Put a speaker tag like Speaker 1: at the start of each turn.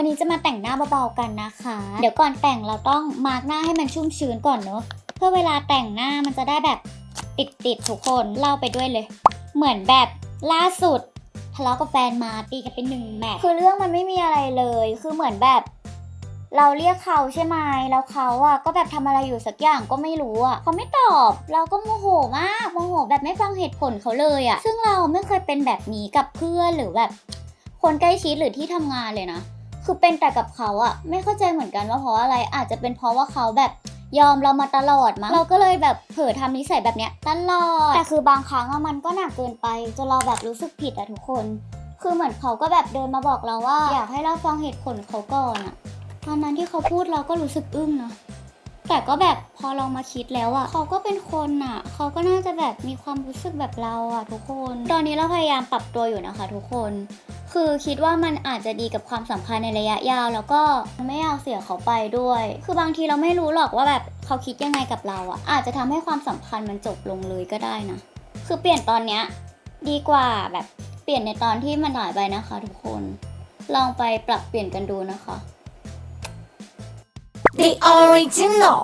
Speaker 1: วันนี้จะมาแต่งหน้าเบาๆกันนะคะ เดี๋ยวก่อนแต่งเราต้องมาร์กหน้าให้มันชุ่มชื้นก่อนเนอะเพื่อเวลาแต่งหน้ามันจะได้แบบติดๆทุกคนเล่าไปด้วยเลย เหมือนแบบล่าสุดทะเลาะกับแฟนมาตีกันเป็นหนึ่งแมตช์คือเรื่องมันไม่มีอะไรเลย คือเหมือนแบบ เราเรียกเขาใช่ไหมแล้วเขาอะก็แบบทำอะไรอยู่สักอย่างก็ไม่รู้อะเขาไม่ตอบ เราก็โมโหมากโมโหแบบไม่ฟังเหตุผลเขาเลยอะ ซึ่งเราไม่เคยเป็นแบบนี้กับเพื่อนหรือแบบ คนใกล้ชิดหรือที่ทำงานเลยนะ คือเป็นแต่กับเขาอะไม่เข้าใจเหมือนกันว่าเพราะอะไรอาจจะเป็นเพราะว่าเขาแบบยอมเรามาตลอดมั้งเราก็เลยแบบเผลอทำนิสัยแบบเนี้ยตลอดแต่คือบางครั้งอะมันก็หนักเกินไปจนเราแบบรู้สึกผิดอะทุกคน คือเหมือนเขาก็แบบเดินมาบอกเราว่า อยากให้เราฟังเหตุผลเขาก่อนอะตอนนั้นที่เขาพูดเราก็รู้สึกอึ้งนะแต่ก็แบบพอเรามาคิดแล้วอะเขาก็เป็นคนอะเขาก็น่าจะแบบมีความรู้สึกแบบเราอะทุกคน ตอนนี้เราพยายามปรับตัวอยู่นะคะ ทุกคน คือคิดว่ามันอาจจะดีกับความสัมพันธ์ในระยะยาว แล้วก็ไม่อยากเสียเขาไปด้วย คือบางทีเราไม่รู้หรอกว่าแบบเขาคิดยังไงกับเราอะอาจจะทำให้ความสัมพันธ์มันจบลงเลยก็ได้นะ คือเปลี่ยนตอนเนี้ยดีกว่าแบบเปลี่ยนในตอนที่มันหายไปนะคะ ทุกคน ลองไปปรับเปลี่ยนกันดูนะคะ
Speaker 2: The original